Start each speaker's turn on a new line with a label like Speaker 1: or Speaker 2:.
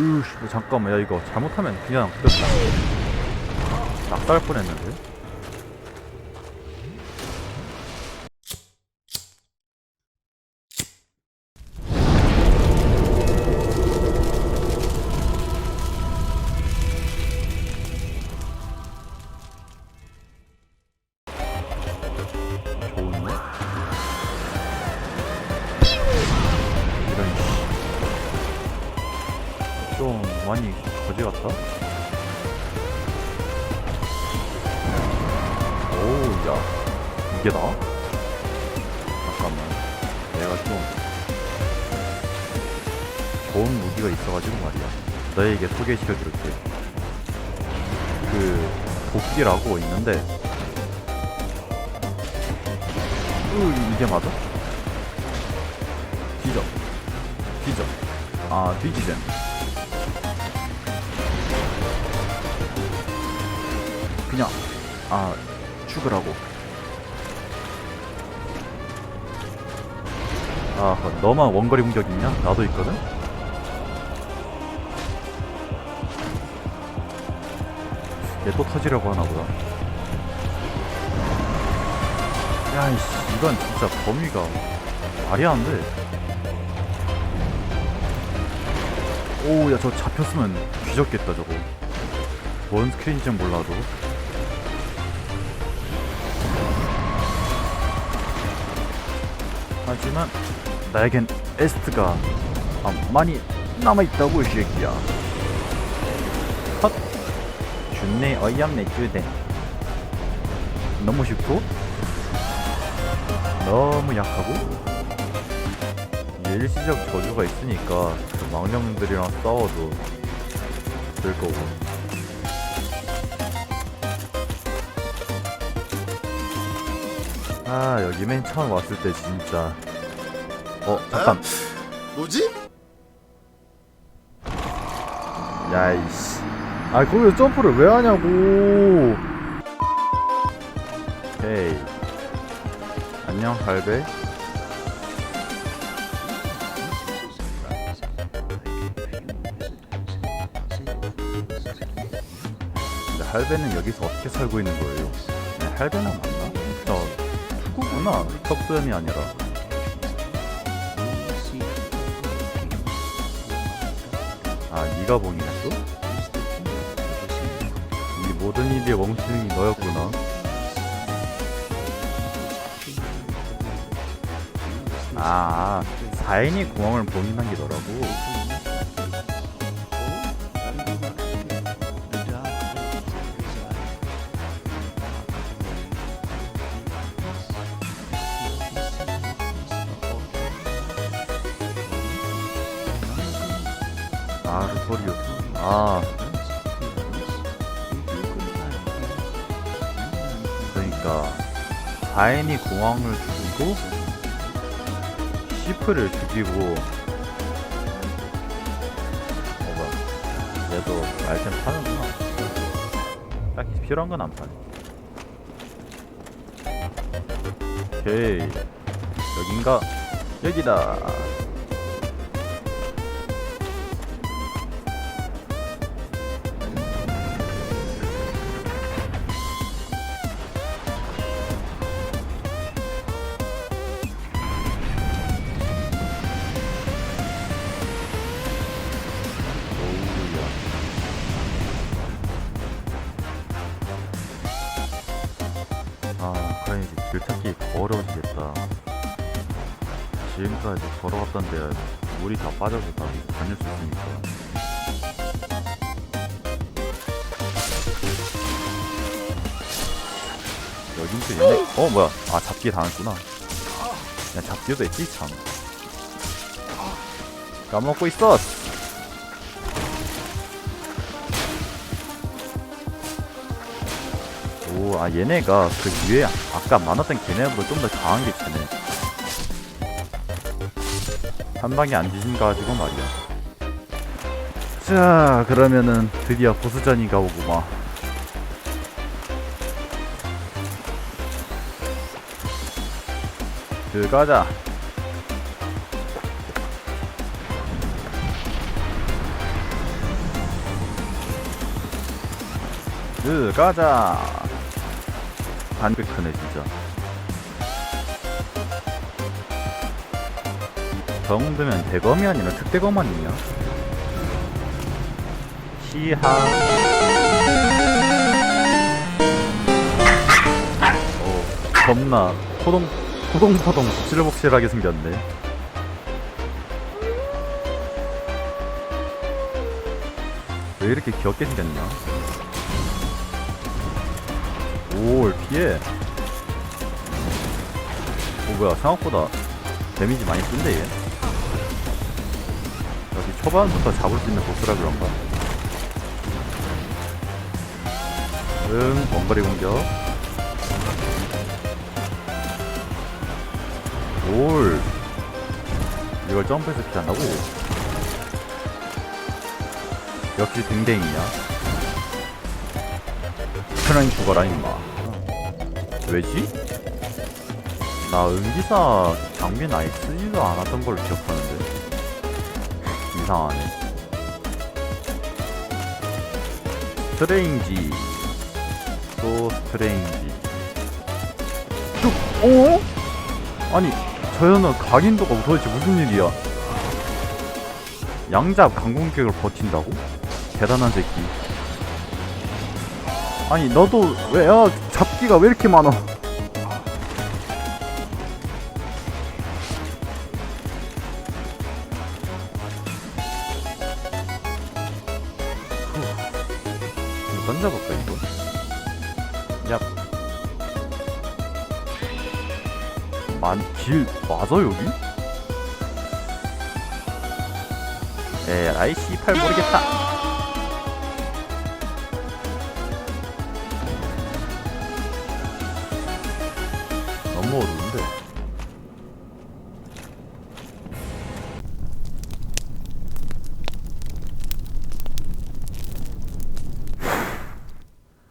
Speaker 1: 으씨 잠깐만 야 이거 잘못하면 그냥 낙살 뻔했는데? 좀 많이 거지 같다? 오우 야 이게 나? 잠깐만 내가 좀 좋은 무기가 있어가지고 말이야 너에게 소개시켜줄게 그 도끼라고 있는데 으 이게 맞아? 뒤져 뒤져 아 뒤지젠 그냥 아 죽으라고. 아 너만 원거리 공격 있냐? 나도 있거든? 얘 또 터지려고 하나 보다. 야이씨 이건 진짜 범위가 말이 안돼. 오야 저 잡혔으면 뒤졌겠다 저거. 뭔 스크린인지 몰라도 하지만 나에겐 에스트가 아, 많이 남아있다고 이 새끼야. 컷 준네 어이없네 쭈대 너무 쉽고? 너무 약하고? 일시적 저주가 있으니까 그 망령들이랑 싸워도 될 거고 아 여기 맨 처음 왔을 때 진짜. 어 잠깐.
Speaker 2: 뭐지?
Speaker 1: 야이씨. 아 거기서 점프를 왜 하냐고. 헤이. 안녕 할배. 근데 할배는 여기서 어떻게 살고 있는 거예요? 네, 할배는 맞나? 저 투구구나. 턱수염이 아니라. 아 네가 봉이네 또? 이 모든 일의 멍청이 너였구나. 아 4인이 공항을 봉인한 게 너라고 아 루토리오스 아. 그러니까 다인이 공항을 죽이고 시프를 죽이고 어봐 얘도 아이템 파는구나. 딱히 필요한 건 안 파네. 오케이. 여긴가? 여기다 이제 길 찾기 더 어려워지겠다. 지금까지 걸어왔던 데야 물이 다 빠져서 다 다닐 수 있으니까. 또 얘네, 어, 뭐야. 아, 잡기 당했구나. 야, 잡기도 했지, 참. 까먹고 있 오, 아 얘네가 그 위에 아까 많았던 걔네보다 좀 더 강한 게 있네. 한 방에 안 뒤진 가지고 말이야. 자 그러면은 드디어 보스전이가 오고마. 들어가자. 으 가자. 반백 크네 진짜. 저 정도면 대검이 아니라 특대검 아니냐? 시하. 어 겁나 포동 포동포동 복실복실하게 생겼네. 왜 이렇게 귀엽게 생겼냐 오 피해? 오 뭐야 생각보다 데미지 많이 쓴데 얘. 여기 초반부터 잡을 수 있는 보스라 그런가? 응 원거리 공격. 올 이걸 점프해서 피한다고? 역시 댕댕이야. 편하게 죽어라 임마 왜지? 나 은기사 장비는 아예 쓰지도 않았던 걸로 기억하는데. 이상하네. 스트레인지. 또 스트레인지. 쭉 어? 아니 저 년은 각인도가 도대체 무슨 일이야? 양잡 강공격을 버틴다고? 대단한 새끼 아니 너도 왜 야, 잡기가 왜 이렇게 많아 이거 던져볼까 이거? 야 만, 길 맞아 여기? 에라이 씨팔 모르겠다 너무 어려운데